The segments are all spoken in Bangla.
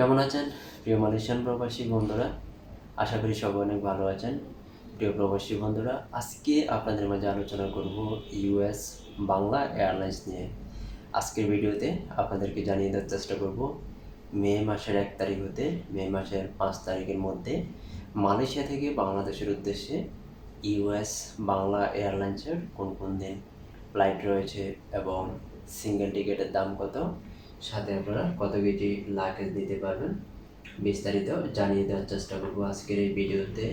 কেমন আছেন? প্রিয় মালয়েশিয়ান প্রবাসী বন্ধুরা, আশা করি সবাই অনেক ভালো আছেন। প্রিয় প্রবাসী বন্ধুরা, আজকে আপনাদের মাঝে আলোচনা করব ইউএস বাংলা এয়ারলাইন্স নিয়ে। আজকের ভিডিওতে আপনাদেরকে জানিয়ে দেওয়ার চেষ্টা করব, মে মাসের এক তারিখ হতে, মে মাসের পাঁচ তারিখের মধ্যে মালয়েশিয়া থেকে বাংলাদেশের উদ্দেশ্যে ইউএস বাংলা এয়ারলাইন্সের কোন কোন দিন ফ্লাইট রয়েছে এবং সিঙ্গেল টিকিটের দাম কত? সাথে আপনারা কত কেজি লাগেজ দিতে পারবেন বিস্তারিত জানিয়ে দেওয়ার চেষ্টা করব আজকের এই ভিডিওতে।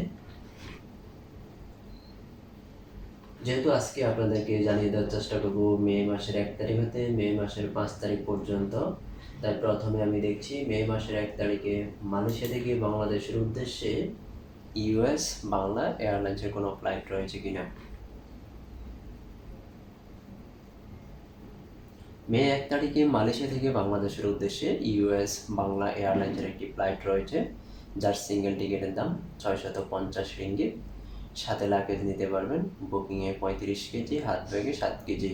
যেহেতু আজকে আপনাদেরকে জানিয়ে দেওয়ার চেষ্টা করব মে মাসের এক তারিখ হতে, মে মাসের পাঁচ তারিখ পর্যন্ত। তাই প্রথমে আমি দেখছি মে মাসের এক তারিখে মালয়েশিয়া থেকে বাংলাদেশের উদ্দেশ্যে ইউএস, বাংলা, এয়ারলাইন্সের কোনো ফ্লাইট রয়েছে কিনা। মে এক তারিখে মালয়েশিয়া থেকে বাংলাদেশের উদ্দেশ্যে ইউএস বাংলা এয়ারলাইন্সের একটি ফ্লাইট রয়েছে, যার সিঙ্গেল টিকিটের দাম ছয়শত পঞ্চাশ রিঙ্গিত সাথে লাগেজ নিতে পারবেন বুকিংয়ে পঁয়ত্রিশ কেজি হাত ব্যাগে সাত কেজি।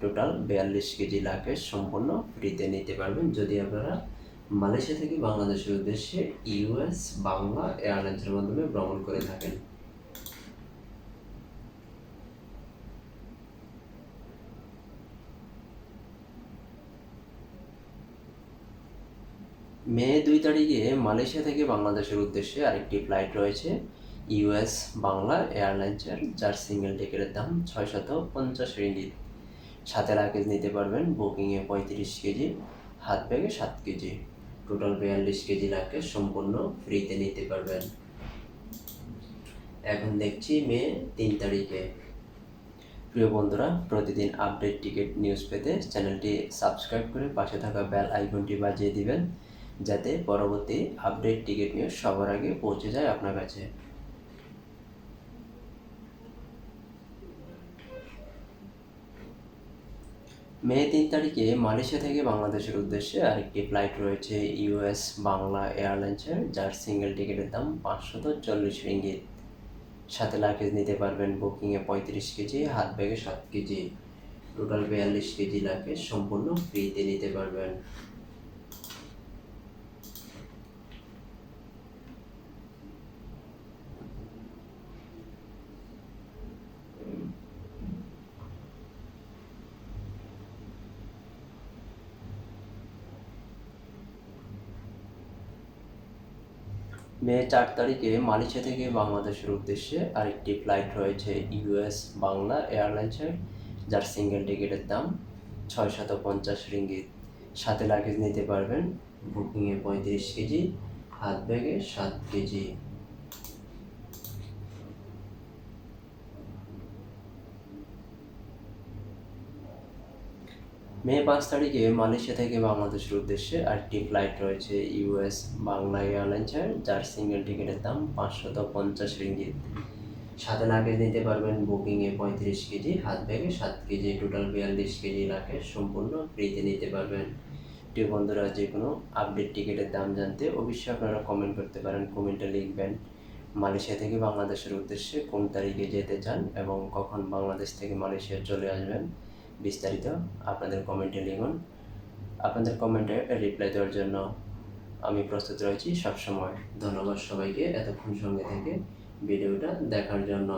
টোটাল বিয়াল্লিশ কেজি লাগেজ সম্পূর্ণ ফ্রিতে নিতে পারবেন। যদি আপনারা মালয়েশিয়া থেকে বাংলাদেশের উদ্দেশ্যে ইউএস বাংলা এয়ারলাইন্সের মাধ্যমে ভ্রমণ করে থাকেন মে দুই তারিখে মালয়েশিয়া থেকে বাংলাদেশের উদ্দেশ্যে আরেকটি ফ্লাইট রয়েছে। ইউএস, বাংলা, এয়ারলাইন্সের, যার সিঙ্গেল টিকিটের দাম ছয়শত পঞ্চাশ রিঙ্গিত। সাথে লাগেজ নিতে পারবেন বুকিংয়ে পঁয়ত্রিশ কেজি হাত ব্যাগে সাত কেজি। টোটাল বিয়াল্লিশ কেজি লাগেজ সম্পূর্ণ ফ্রিতে নিতে পারবেন। এখন দেখছি মে তিন তারিখে। প্রিয় বন্ধুরা, প্রতিদিন আপডেট টিকিট নিউজ পেতে চ্যানেলটি সাবস্ক্রাইব করে পাশে থাকা বেল আইকনটি বাজিয়ে দিবেন। যাতে পরবর্তী আপডেট টিকিট নিউজ সবার আগে পৌঁছে যায় আপনার কাছে। মে তিন তারিখে মালয়েশিয়া থেকে বাংলাদেশের উদ্দেশ্যে আরেকটি ফ্লাইট রয়েছে ইউএস বাংলা এয়ারলাইন্সের যার সিঙ্গেল টিকিটের দাম পাঁচশত চল্লিশ রিঙ্গিত। সাথে লাগেজ নিতে পারবেন বুকিংয়ে পঁয়ত্রিশ কেজি হাত ব্যাগে সাত কেজি। টোটাল বিয়াল্লিশ কেজি লাগেজ সম্পূর্ণ ফ্রিতে নিতে পারবেন। মে চার তারিখে মালয়েশিয়া থেকে বাংলাদেশের উদ্দেশ্যে আরেকটি ফ্লাইট রয়েছে ইউএস বাংলা এয়ারলাইন্সের যার সিঙ্গেল টিকিটের দাম ছয় শত পঞ্চাশ রিঙ্গিত। সাথে লাগেজ নিতে পারবেন বুকিংয়ে পঁয়ত্রিশ কেজি, হাত ব্যাগে সাত কেজি। মে পাঁচ তারিখে মালয়েশিয়া থেকে বাংলাদেশের উদ্দেশ্যে আরেকটি ফ্লাইট রয়েছে ইউএস বাংলা এয়ারলাইন্সের, যার সিঙ্গেল টিকিটের দাম পাঁচশত পঞ্চাশ রিঙ্গিত। সাথে লাগেজ নিতে পারবেন বুকিংয়ে পঁয়ত্রিশ কেজি, হাত ব্যাগে সাত কেজি টোটাল বিয়াল্লিশ কেজি লাগেজ সম্পূর্ণ ফ্রিতে নিতে পারবেন। প্রিয় বন্ধুরা যে কোনো আপডেট টিকিটের দাম জানতে অবশ্যই আপনারা কমেন্ট করতে পারেন কমেন্টে লিখবেন মালয়েশিয়া থেকে বাংলাদেশের উদ্দেশ্যে কোন তারিখে যেতে চান এবং কখন বাংলাদেশ থেকে মালয়েশিয়া চলে আসবেন। বিস্তারিত আপনাদের কমেন্টে লিখুন। আপনাদের কমেন্টে রিপ্লাই দেওয়ার জন্য আমি প্রস্তুত রয়েছি। সবসময় ধন্যবাদ সবাইকে। এতক্ষণ সঙ্গে থেকে ভিডিওটা দেখার জন্য।